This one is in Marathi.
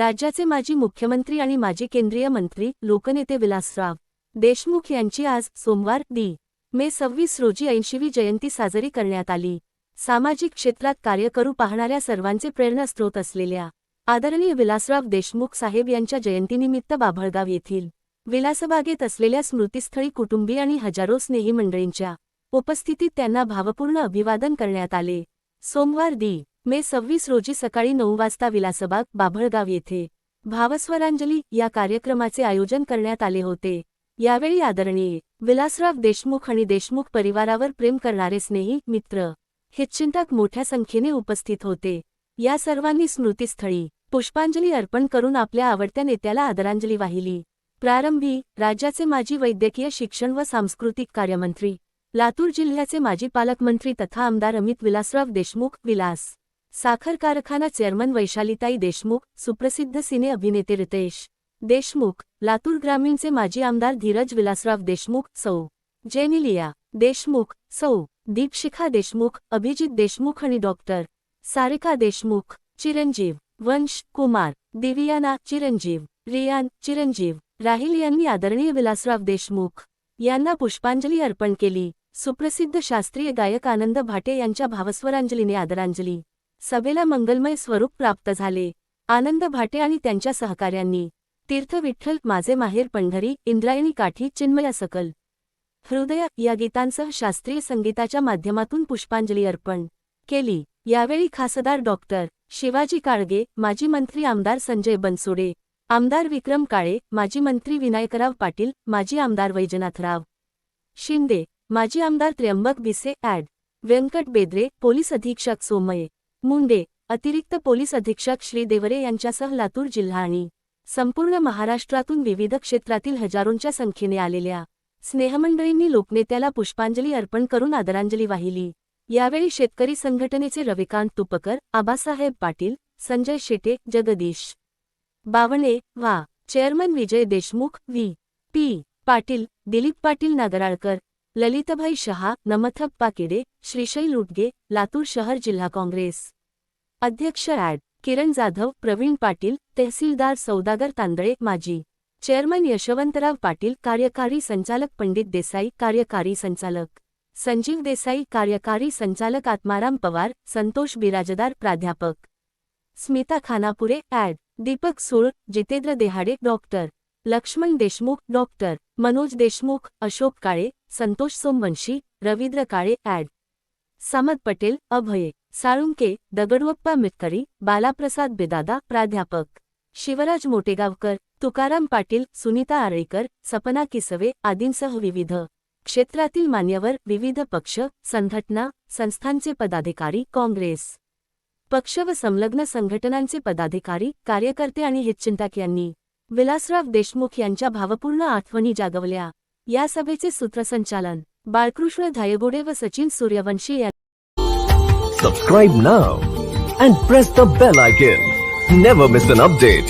राज्याचे माजी मुख्यमंत्री आणि माजी केंद्रीय मंत्री लोकनेते विलासराव देशमुख यांची आज सोमवार दी. मे सव्वीस रोजी ऐंशीवी जयंती साजरी करण्यात आली. सामाजिक क्षेत्रात कार्य करू पाहणाऱ्या सर्वांचे प्रेरणास्रोत असलेल्या आदरणीय विलासराव देशमुख साहेब यांच्या जयंतीनिमित्त बाभळगाव येथील विलासबागेत असलेल्या स्मृतीस्थळी कुटुंबी आणि हजारो स्नेही मंडळींच्या उपस्थितीत त्यांना भावपूर्ण अभिवादन करण्यात आले. सोमवार दी. मे सव्वीस रोजी सकाळी नऊ वाजता विलासबाग बाभळगाव येथे भावस्वरांजली या कार्यक्रमाचे आयोजन करण्यात आले होते. यावेळी आदरणीय विलासराव देशमुख आणि देशमुख परिवारावर प्रेम करणारे स्नेही मित्र हितचिंतक मोठ्या संख्येने उपस्थित होते. या सर्वांनी स्मृतीस्थळी पुष्पांजली अर्पण करून आपल्या आवडत्या नेत्याला आदरांजली वाहिली. प्रारंभी राज्याचे माजी वैद्यकीय शिक्षण व सांस्कृतिक कार्यमंत्री लातूर जिल्ह्याचे माजी पालकमंत्री तथा आमदार अमित विलासराव देशमुख विलास साखर कारखाना चेअरमन वैशालीताई देशमुख सुप्रसिद्ध सिने अभिनेते रितेश देशमुख लातूर ग्रामीणचे माजी आमदार धीरज विलासराव देशमुख सौ. जेनिलिया देशमुख सौ. दीपशिखा देशमुख अभिजित देशमुख आणि डॉक्टर सारिका देशमुख चिरंजीव. वंश कुमार दिवियाना चिरंजीव रियान चिरंजीव. राहिल यांनी आदरणीय विलासराव देशमुख यांना पुष्पांजली अर्पण केली. सुप्रसिद्ध शास्त्रीय गायक आनंद भाटे यांच्या भावस्वरांजलीने आदरांजली. सभेला मंगलमय स्वरूप प्राप्त झाले. आनंद भाटे आणि त्यांच्या सहकाऱ्यांनी. तीर्थ विठ्ठल माझे माहेर पंढरी इंद्रायणी काठी चिन्मया सकल. हृदय या गीतांसह शास्त्रीय संगीताच्या माध्यमातून पुष्पांजली अर्पण केली. यावेळी खासदार डॉक्टर शिवाजी काळगे माजी मंत्री आमदार संजय बनसोडे आमदार विक्रम काळे माजी मंत्री विनायकराव पाटील माजी आमदार वैजनाथराव शिंदे माजी आमदार त्र्यंबक बिसे ॲड. व्यंकट बेद्रे पोलीस अधीक्षक सोमये. मुंडे अतिरिक्त पोलीस अधीक्षक श्री देवरे यांच्यासह लातूर जिल्हा आणि संपूर्ण महाराष्ट्रातून विविध क्षेत्रातील हजारोंच्या संख्येने आलेल्या स्नेहमंडळींनी लोकनेत्याला पुष्पांजली अर्पण करून आदरांजली वाहिली. यावेळी शेतकरी संघटनेचे रविकांत तुपकर आबासाहेब पाटील संजय शेटे जगदीश बावणे वा chairman Vijay Deshmukh V. P. Patil Dilip Patil Nagralkar Lalitbhai Shah Namathappa Kide Shrishail Utage Latur शहर जिल्हा काँग्रेस अध्यक्ष ॲड किरण जाधव प्रवीण पाटील तहसीलदार सौदागर तांदळे माजी चेअरमन यशवंतराव पाटील कार्यकारी संचालक पंडित देसाई कार्यकारी संचालक संजीव देसाई कार्यकारी संचालक आत्माराम पवार संतोष बिराजदार प्राध्यापक Smita Khanapure adv Deepak Sul Jitendra Dehade doctor Laxman Deshmukh doctor Manoj Deshmukh Ashok Kale Santosh Somvanshi Ravindra Kale adv. Samad Patel Abhaye. Salunke Dagadwappa Mitkari Balaprasad Bedada प्राध्यापक. शिवराज मोटेगावकर तुकाराम पाटील सुनीता आरेकर सपना किसवे आदींसह विविध. क्षेत्रातील मान्यवर विविध पक्ष संघटना संस्थांचे पदाधिकारी काँग्रेस. पक्ष व संलग्न संघटनांचे पदाधिकारी कार्यकर्ते आणि हितचिंतक यांनी. विलासराव देशमुख यांच्या भावपूर्ण आठवणी जागवल्या. या सभेचे सूत्रसंचालन बाळकृष्ण धायगोडे व Sachin Suryavanshi subscribe now and press the bell icon never miss an update